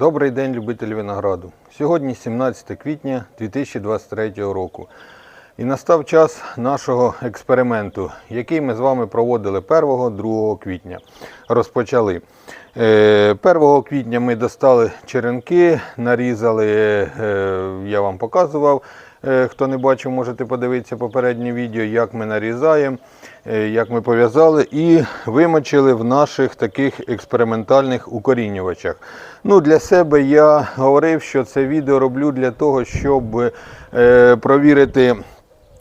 Добрий день, любителі винограду. Сьогодні 17 квітня 2023 року. І настав час нашого експерименту, який ми з вами проводили 1-2 квітня. Розпочали. Е, 1 квітня ми достали черенки, нарізали, е, я вам показував. Е, Хто не бачив, можете подивитися попереднє відео, як ми нарізаємо, е, як ми пов'язали і вимочили в наших таких експериментальних укорінювачах. Ну, для себе я говорив, що це відео роблю для того, щоб е, провірити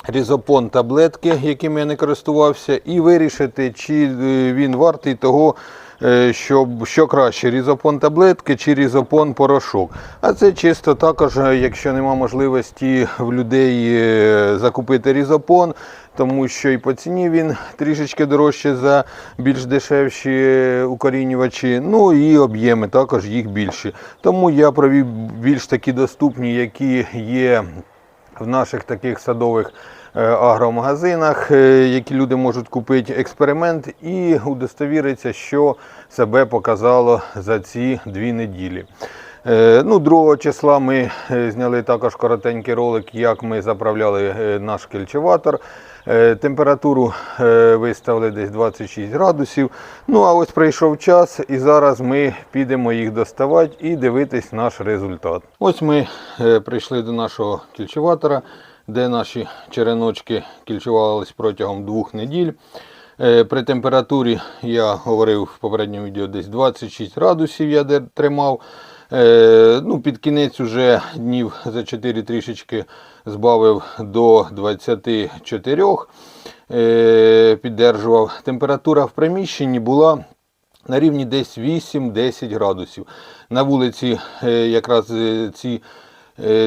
різопон таблетки, якими я не користувався, і вирішити, чи е, він вартий того, е, щоб що краще, різопон таблетки чи різопон порошок. А це чисто також, е, якщо нема можливості в людей е, закупити різопон, тому що і по ціні він трішечки дорожче за більш дешевші укорінювачі, ну і об'єми також їх більші. Тому я провів більш такі доступні, які є в наших таких садових агромагазинах, е, які люди можуть купити експеримент і удостовіритися, що себе показало за ці дві неділі. Е, Ну, 2 числа ми е, зняли також коротенький ролик, як ми заправляли е, наш кельчеватор. Е, Температуру е, виставили десь 26 градусів. Ну а ось прийшов час, і зараз ми підемо їх доставати і дивитись наш результат. Ось ми е, прийшли до нашого кільчеватора, де наші череночки кільчувались протягом двох неділь. Е, При температурі, я говорив в попередньому відео, десь 26 градусів я тримав. Е, ну, під кінець уже днів за 4 трішечки збавив до 24. Е, піддержував. Температура в приміщенні була на рівні десь 8-10 градусів. На вулиці якраз ці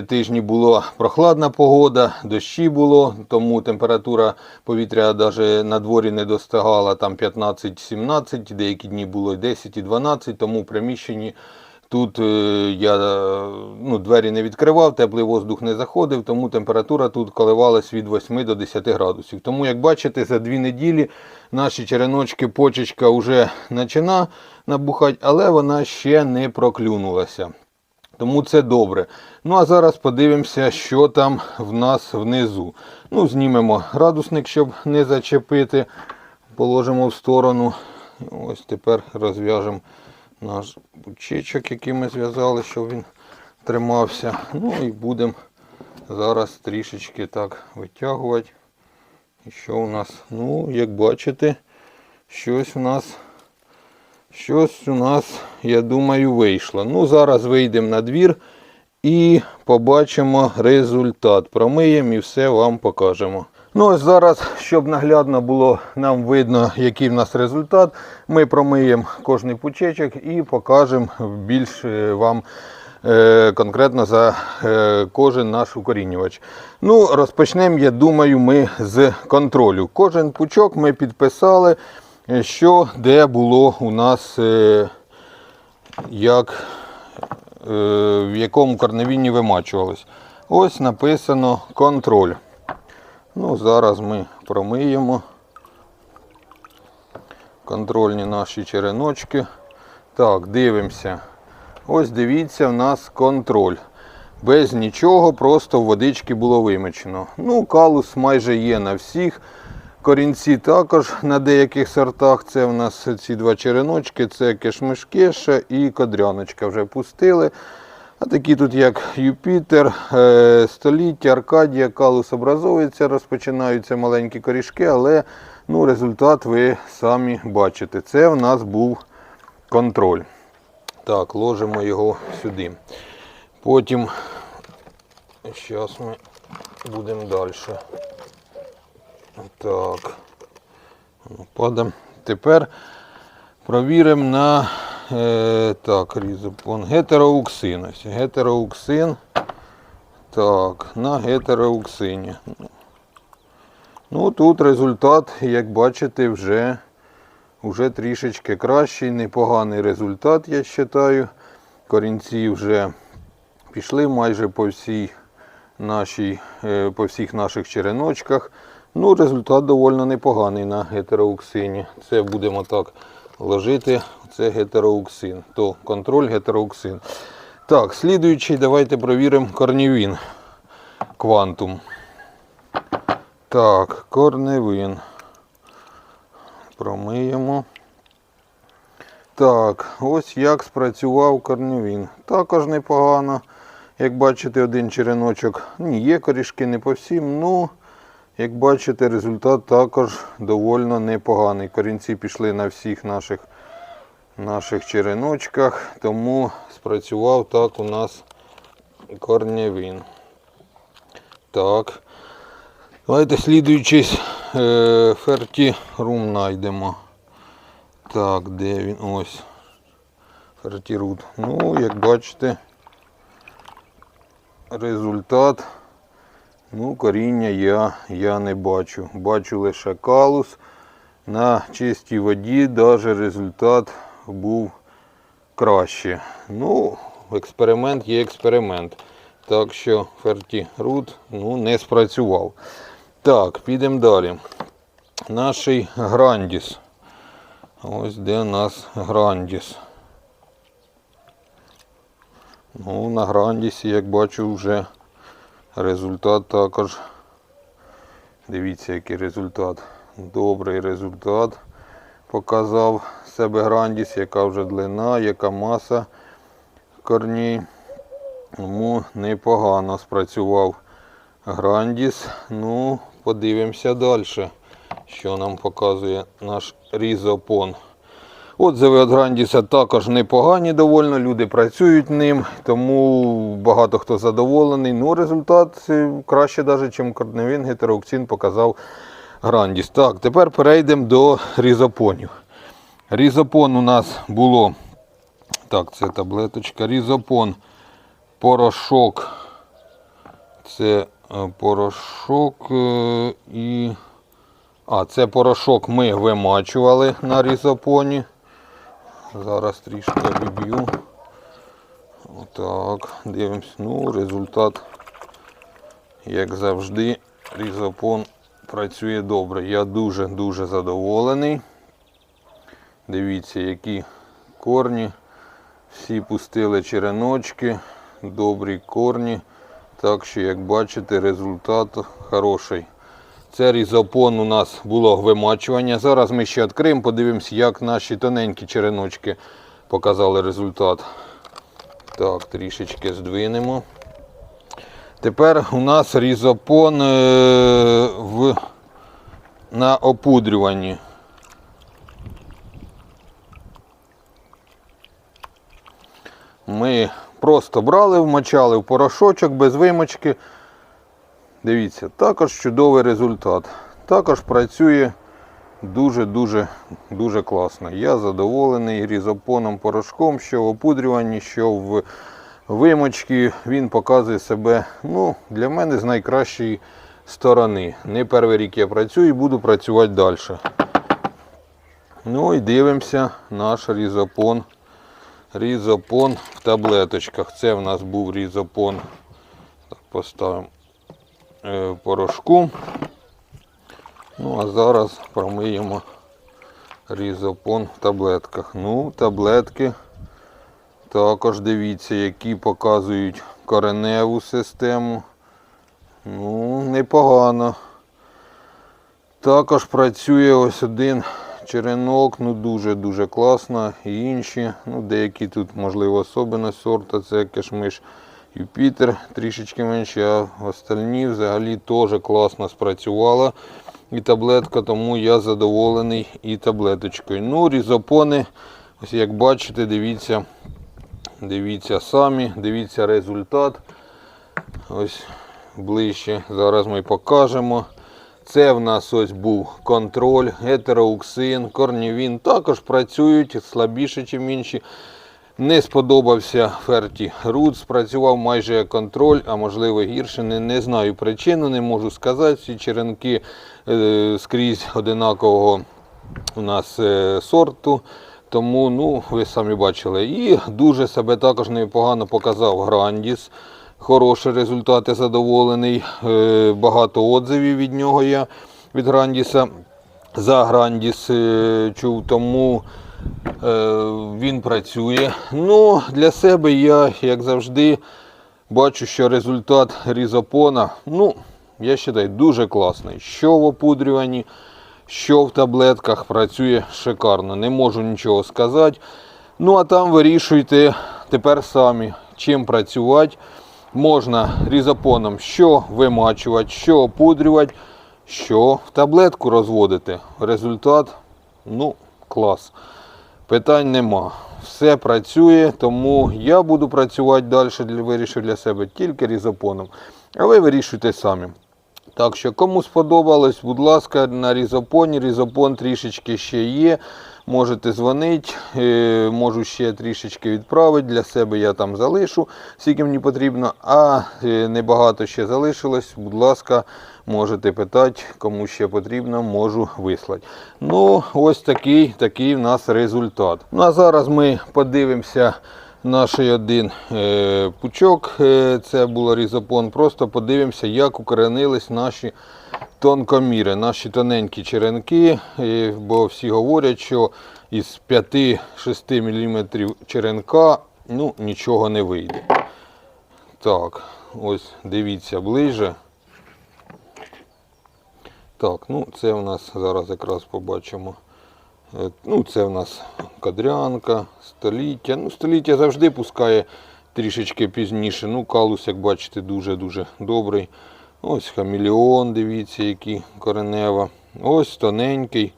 тижні була прохладна погода, дощі було, тому температура повітря навіть на дворі не достигала там 15-17, деякі дні було і 10 і 12, тому в приміщенні Тут е, я е, ну, двері не відкривав, теплий воздух не заходив, тому температура тут коливалась від 8 до 10 градусів. Тому, як бачите, за дві неділі наші череночки, почечка вже почина набухати, але вона ще не проклюнулася. Тому це добре. Ну а зараз подивимося, що там в нас внизу. Ну, знімемо градусник, щоб не зачепити. Положимо в сторону. Ось тепер розв'яжемо наш бучечок, який ми зв'язали, щоб він тримався. Ну і будемо зараз трішечки так витягувати. І що у нас? Ну, як бачите, щось у нас, щось у нас, я думаю, вийшло. Ну, зараз вийдемо на двір і побачимо результат. Промиємо і все вам покажемо. Ну ось зараз, щоб наглядно було нам видно, який в нас результат, ми промиємо кожний пучечок і покажемо більш е, вам е, конкретно за е, кожен наш укорінювач. Ну, розпочнемо, я думаю, ми з контролю. Кожен пучок ми підписали, що де було у нас е, як е, в якому корневінні вимачувалось. Ось написано контроль. Ну, зараз ми промиємо контрольні наші череночки. Так, дивимося. Ось дивіться, в нас контроль. Без нічого, просто в водички було вимочено. Ну, калус майже є на всіх. Корінці також на деяких сортах. Це в нас ці два череночки, це кешмишкеша і кодряночка вже пустили. А такі тут, як Юпітер, е, століття, Аркадія, калус образовується, розпочинаються маленькі корішки, але ну, результат ви самі бачите. Це в нас був контроль. Так, ложимо його сюди. Потім, зараз ми будемо далі. Так, ну, падаємо. Тепер провіримо на е, так, різопон. Гетероуксин. Ось Гетероуксин. Так, на гетероуксині. Ну, тут результат, як бачите, вже, вже трішечки кращий, непоганий результат, я вважаю. Корінці вже пішли майже по всій нашій, е, по всіх наших череночках. Ну, результат доволі непоганий на гетероуксині. Це будемо так ложити. Це гетероуксин. То контроль гетероуксин. Так, слідуючий, давайте провіримо корнівін. Квантум. Так, корневин. Промиємо. Так, ось як спрацював корневін. Також непогано. Як бачите, один череночок. Ні, є корішки не по всім, ну, як бачите, результат також доволі непоганий. Корінці пішли на всіх наших, наших череночках, тому спрацював так у нас корневін. Так. Давайте слідуючись е, фертірум знайдемо. Так, де він? Ось. Фертірут. Ну, як бачите, результат. Ну, коріння я, я не бачу. Бачу лише калус. На чистій воді навіть результат був краще. Ну, експеримент є експеримент. Так що фертірут ну, не спрацював. Так, підемо далі. Наший Грандіс. Ось де у нас Грандіс. Ну, на Грандісі, як бачу, вже результат також. Дивіться, який результат. Добрий результат показав себе Грандіс, яка вже длина, яка маса корней. Тому непогано спрацював Грандіс. Ну, подивимося далі, що нам показує наш різопон. Отзиви від Грандіса також непогані довольно, люди працюють ним, тому багато хто задоволений. Ну, результат е, краще, навіть, ніж корневін гетерооксин показав Грандіс. Так, тепер перейдемо до різопонів. Різопон у нас було. Так, це таблеточка. Різопон, порошок. Це е, порошок е, і. А, це порошок ми вимачували на різопоні. Зараз трішки обіб'ю. Отак, дивимось. Ну, результат, як завжди, різопон працює добре. Я дуже-дуже задоволений. Дивіться, які корні. Всі пустили череночки, добрі корні. Так що, як бачите, результат хороший. Це різопон у нас було вимачування. Зараз ми ще відкриємо, подивимося, як наші тоненькі череночки показали результат. Так, трішечки здвинемо. Тепер у нас різопон е, в, на опудрюванні. Ми просто брали, вмочали в порошочок без вимочки. Дивіться, також чудовий результат. Також працює дуже-дуже дуже класно. Я задоволений різопоном порошком, що в опудрюванні, що в вимочці. Він показує себе ну, для мене з найкращої сторони. Не перший рік я працюю і буду працювати далі. Ну і дивимося наш різопон. Різопон в таблеточках. Це в нас був різопон. Так, поставимо в порошку. Ну, а зараз промиємо різопон в таблетках. Ну, таблетки також дивіться, які показують кореневу систему. Ну, непогано. Також працює ось один черенок, ну дуже-дуже класно. І інші, ну деякі тут, можливо, особливо сорта, це кишмиш Юпітер, трішечки менше, а остальні взагалі теж класно спрацювала. І таблетка, тому я задоволений і таблеточкою. Ну, різопони, ось як бачите, дивіться, дивіться самі, дивіться результат. Ось ближче. Зараз ми покажемо. Це в нас ось був контроль, гетероуксин, корнівін. Також працюють слабіше, ніж інші. Не сподобався Ферті Рут, спрацював майже як контроль, а можливо гірше. Не, не знаю причину, не можу сказати. Ці черенки е, скрізь одинакового у нас е, сорту. Тому, ну, ви самі бачили. І дуже себе також непогано показав Грандіс. Хороші результати задоволений. Е, багато отзивів від нього я від Грандіса. За Грандіс е, чув. Тому Він працює. Ну, для себе я, як завжди, бачу, що результат різопона, ну, я вважаю, дуже класний. Що в опудрюванні, що в таблетках працює шикарно. Не можу нічого сказати. Ну, а там вирішуйте тепер самі, чим працювати. Можна різопоном що вимачувати, що опудрювати, що в таблетку розводити. Результат, ну, клас. Питань нема. Все працює, тому я буду працювати далі, вирішив для себе тільки різопоном. А ви вирішуйте самі. Так що, кому сподобалось, будь ласка, на різопоні. Різопон трішечки ще є. Можете дзвонити, е, можу ще трішечки відправити. Для себе я там залишу, скільки мені потрібно. А е, небагато ще залишилось. Будь ласка, можете питати, кому ще потрібно, можу вислати. Ну, ось такий, такий в нас результат. Ну а зараз ми подивимося наш один е, пучок, е, це було різопон. Просто подивимося, як укоренились наші тонкоміри, наші тоненькі черенки. Е, бо всі говорять, що із 5-6 мм черенка ну, нічого не вийде. Так, ось дивіться ближче. Так, ну це у нас зараз якраз побачимо. Е, Ну, це в нас кадрянка, століття. Ну, століття завжди пускає трішечки пізніше. Ну, калус, як бачите, дуже-дуже добрий. Ось хамелеон, дивіться, який коренева. Ось тоненький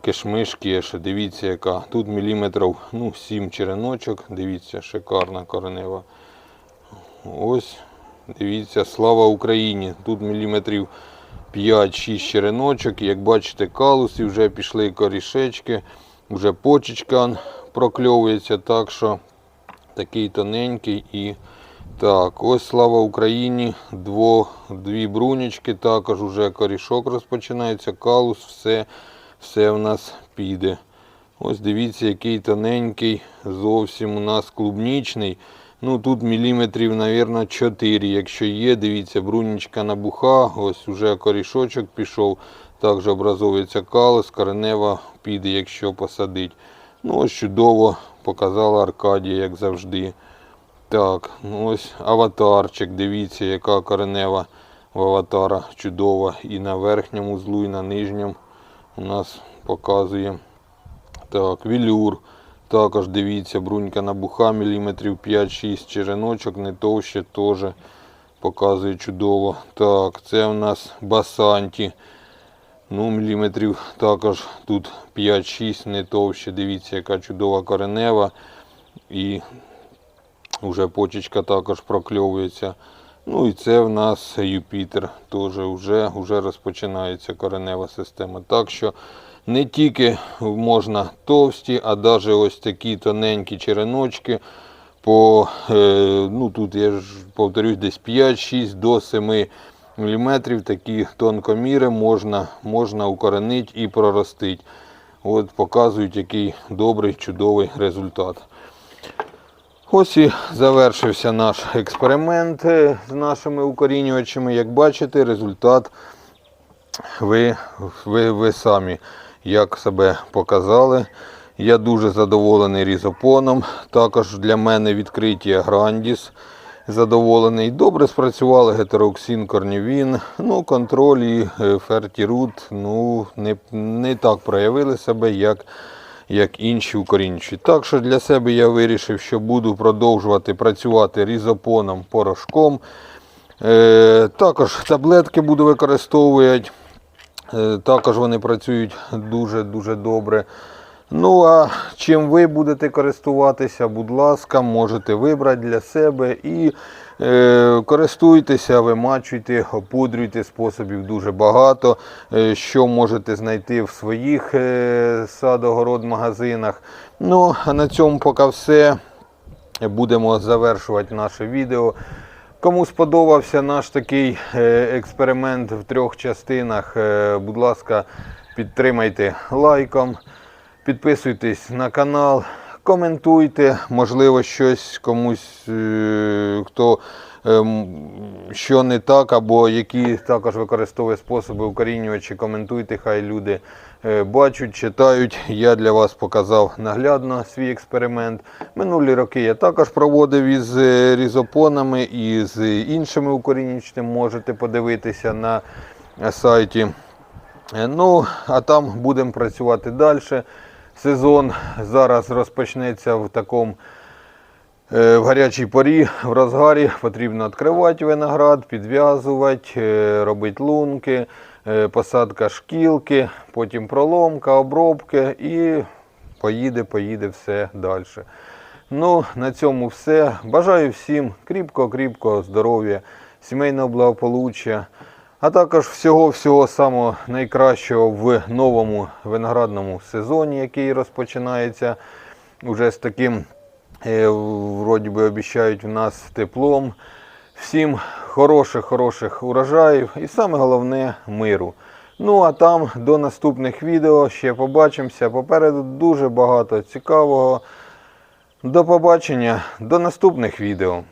кишмиш кеша. Дивіться, яка. Тут міліметрів ну, 7 череночок. Дивіться, шикарна коренева. Ось, дивіться, слава Україні. Тут міліметрів 5-6 череночок. Як бачите, калуси вже пішли корішечки, вже почечка прокльовується, так що такий тоненький і так, ось слава Україні. Дво, дві брунечки, також вже корішок розпочинається, калус, все, все в нас піде. Ось дивіться, який тоненький, зовсім у нас клубнічний. Ну тут міліметрів, мабуть, 4. Якщо є, дивіться, брунічка набуха, ось уже корішочок пішов. Також образовується калус, коренева піде, якщо посадить. Ну ось чудово показала Аркадія, як завжди. Так, ну ось аватарчик, дивіться, яка коренева в аватара чудова. І на верхньому злу, і на нижньому у нас показує. Так, вілюр. Також дивіться, брунька набуха, міліметрів 5-6 череночок, не товще теж показує чудово. Так, це у нас басанті. Ну, міліметрів також тут 5-6, не товще. Дивіться, яка чудова коренева. І вже почечка також прокльовується. Ну і це в нас Юпітер. Теж вже, вже розпочинається коренева система. Так що не тільки можна товсті, а навіть ось такі тоненькі череночки. По, е, ну тут я ж повторюсь, десь 5-6 до 7 мм такі тонкоміри можна, можна укоренити і проростити. От показують, який добрий, чудовий результат. Ось і завершився наш експеримент е, з нашими укорінювачами. Як бачите, результат ви, ви, ви самі як себе показали. Я дуже задоволений різопоном. Також для мене відкриття Грандіс. Задоволений. Добре спрацювали гетероксин, корнівін. Ну, контроль і е, фертірут ну, не, не так проявили себе, як, як інші укорінчі. Так що для себе я вирішив, що буду продовжувати працювати різопоном порошком. Е, також таблетки буду використовувати. Е, Також вони працюють дуже-дуже добре. Ну, а чим ви будете користуватися, будь ласка, можете вибрати для себе і е, користуйтеся, вимачуйте, опудрюйте способів дуже багато. Е, що можете знайти в своїх е, садогород-магазинах. Ну, а на цьому поки все. Будемо завершувати наше відео. Кому сподобався наш такий е, експеримент в трьох частинах, е, будь ласка, підтримайте лайком, підписуйтесь на канал, коментуйте, можливо, щось комусь, е, хто ем, що не так, або які також використовує способи укорінювачі, коментуйте, хай люди бачать, читають. Я для вас показав наглядно свій експеримент. Минулі роки я також проводив із е, різопонами і з іншими укорінювачами. Можете подивитися на е, сайті. Е, Ну, а там будемо працювати далі. Сезон зараз розпочнеться в такому е, в гарячій порі, в розгарі. Потрібно відкривати виноград, підв'язувати, е, робити лунки, е, посадка шкілки, потім проломка, обробки і поїде, поїде все далі. Ну, на цьому все. Бажаю всім кріпкого-кріпкого здоров'я, сімейного благополуччя, а також всього-всього самого найкращого в новому виноградному сезоні, який розпочинається уже з таким, е, вроді би обіцяють в нас теплом. Всім хороших, хороших урожаїв і саме головне миру. Ну а там до наступних відео ще побачимося. Попереду дуже багато цікавого. До побачення, до наступних відео.